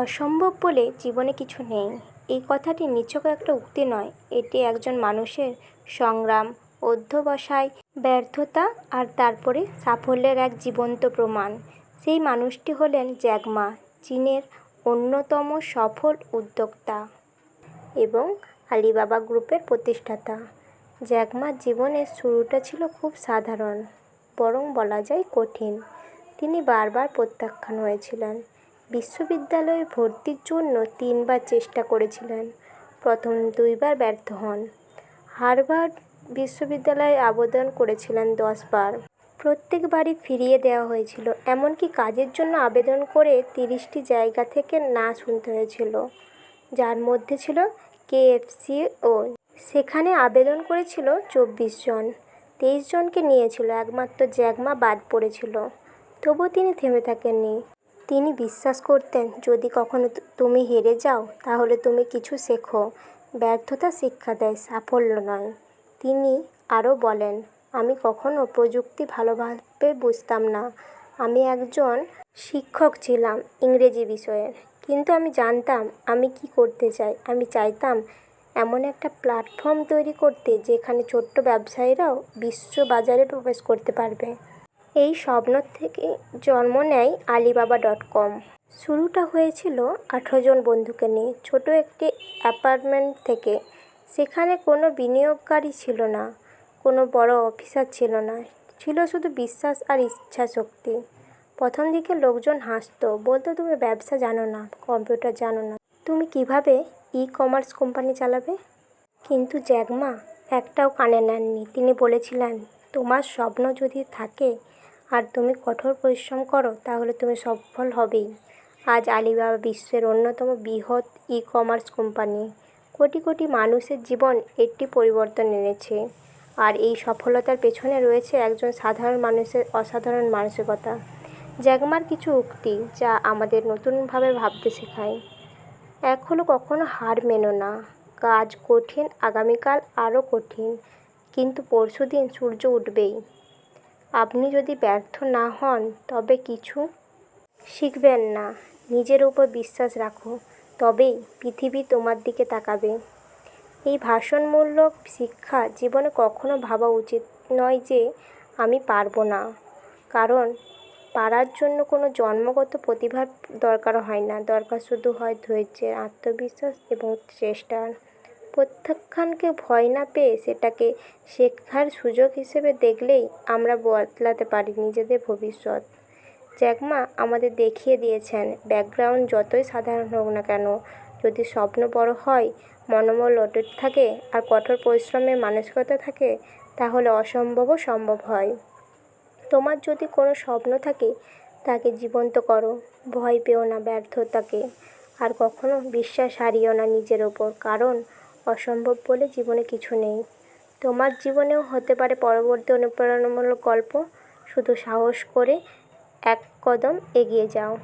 অসম্ভব বলে জীবনে কিছু নেই। এই কথাটি নিছক একটা উক্তি নয়। এটি একজন মানুষের সংগ্রাম, অধ্যবসায়, ব্যর্থতা আর তারপরে সাফল্যের এক জীবন্ত প্রমাণ। সেই মানুষটি হলেন জ্যাক মা চীনের অন্যতম সফল উদ্যোক্তা এবং আলিবাবা গ্রুপের প্রতিষ্ঠাতা। জ্যাক মার জীবনের শুরুটা ছিল খুব সাধারণ, বরং বলা যায় কঠিন। তিনি বারবার প্রত্যাখ্যান হয়েছিলেন। বিশ্ববিদ্যালয়ে ভর্তির জন্য তিনবার চেষ্টা করেছিলেন। প্রথম দুইবার ব্যর্থ হন। হার্ভার্ড বিশ্ববিদ্যালয়ে আবেদন করেছিলেন দশবার। প্রত্যেকবারই ফিরিয়ে দেওয়া হয়েছিল, এমনকি কাজের জন্য আবেদন করে তিরিশটি জায়গা থেকে না শুনতে হয়েছিল, যার মধ্যে ছিল কেএফসিও সেখানে আবেদন করেছিল চব্বিশ জন। তেইশ জনকে নিয়েছিল, একমাত্র জ্যাকমা বাদ পড়েছিল। তবু তিনি থেমে থাকেননি। তিনি বিশ্বাস করতেন, যদি কখনো তুমি হেরে যাও, তাহলে তুমি কিছু শেখো। ব্যর্থতা শিক্ষা দেয়, সাফল্য নয়। তিনি আরও বলেন, আমি কখনো প্রযুক্তি ভালোভাবে বুঝতাম না। আমি একজন শিক্ষক ছিলাম ইংরেজি বিষয়ের। কিন্তু আমি জানতাম আমি কি করতে চাই। আমি চাইতাম এমন একটা প্ল্যাটফর্ম তৈরি করতে যেখানে ছোট্ট ব্যবসায়ীরাও বিশ্ব বাজারে প্রবেশ করতে পারবে। এই স্বপ্ন থেকে জন্ম নেয় আলিবাবা ডট কম। শুরুটা হয়েছিল আঠেরো জন বন্ধুকে নিয়ে। ছোট একটি অ্যাপার্টমেন্ট থেকে। সেখানে কোনো বিনিয়োগকারী ছিল না। কোনো বড় অফিসার ছিল না। ছিল শুধু বিশ্বাস আর ইচ্ছা শক্তি প্রথম দিকে লোকজন হাসতো, বলতো, তুমি ব্যবসা জানো না, কম্পিউটার জানো না। তুমি কীভাবে ই কমার্স কোম্পানি চালাবে? কিন্তু জ্যাকমা একটাও কানে নেননি। তিনি বলেছিলেন, তোমার স্বপ্ন যদি থাকে আর তুমি কঠোর পরিশ্রম করো, তাহলে তুমি সফল হবেই। আজ আলিবাবা বিশ্বের অন্যতম বৃহৎ e commerce company crore crore মানুষের জীবন একটি পরিবর্তন এনেছে। আর এই সফলতার পেছনে রয়েছে একজন সাধারণ মানুষের অসাধারণ মানসিকতা। জ্যাকমার কিছু উক্তি যা আমাদের নতুনভাবে ভাবতে শেখায়। হলো কখনো হার মেনো না। কাজ কঠিন, আগামীকাল আরও কঠিন। কিন্তু পরশুদিন সূর্য উঠবেই। আপনি যদি ব্যর্থ না হন, তবে কিছু শিখবেন না। নিজের উপর বিশ্বাস রাখো, তবেই পৃথিবী তোমার দিকে তাকাবে। এই ভাষণমূলক শিক্ষা জীবনে কখনো ভাবা উচিত নয় যে, আমি পারব না। কারণ, পারার জন্য কোনো জন্মগত প্রতিভার দরকার হয় না। দরকার শুধু হয় ধৈর্যের আত্মবিশ্বাস এবং চেষ্টার। প্রত্যাখ্যানকে ভয় না পেয়ে সেটাকে শেখার সুযোগ হিসেবে দেখলেই আমরা বদলাতে পারি নিজেদের ভবিষ্যৎ। জ্যাকমা আমাদের দেখিয়ে দিয়েছেন, ব্যাকগ্রাউন্ড যতই সাধারণ হোক না কেন, যদি স্বপ্ন বড় হয়, মনোবল অটুট থাকে আর কঠোর পরিশ্রমের মানসিকতা থাকে, তাহলে অসম্ভবও সম্ভব হয়। তোমার যদি কোনো স্বপ্ন থাকে, তাকে জীবন্ত করো, ভয় পেও না ব্যর্থতাকে, আর কখনো বিশ্বাস হারিও না নিজের ওপর, কারণ অসম্ভব বলে জীবনে কিছু নেই। তোমার জীবনেও হতে পারে পরবর্তী অনুপ্রেরণামূলক গল্প। শুধু সাহস করে এক কদম এগিয়ে যাও।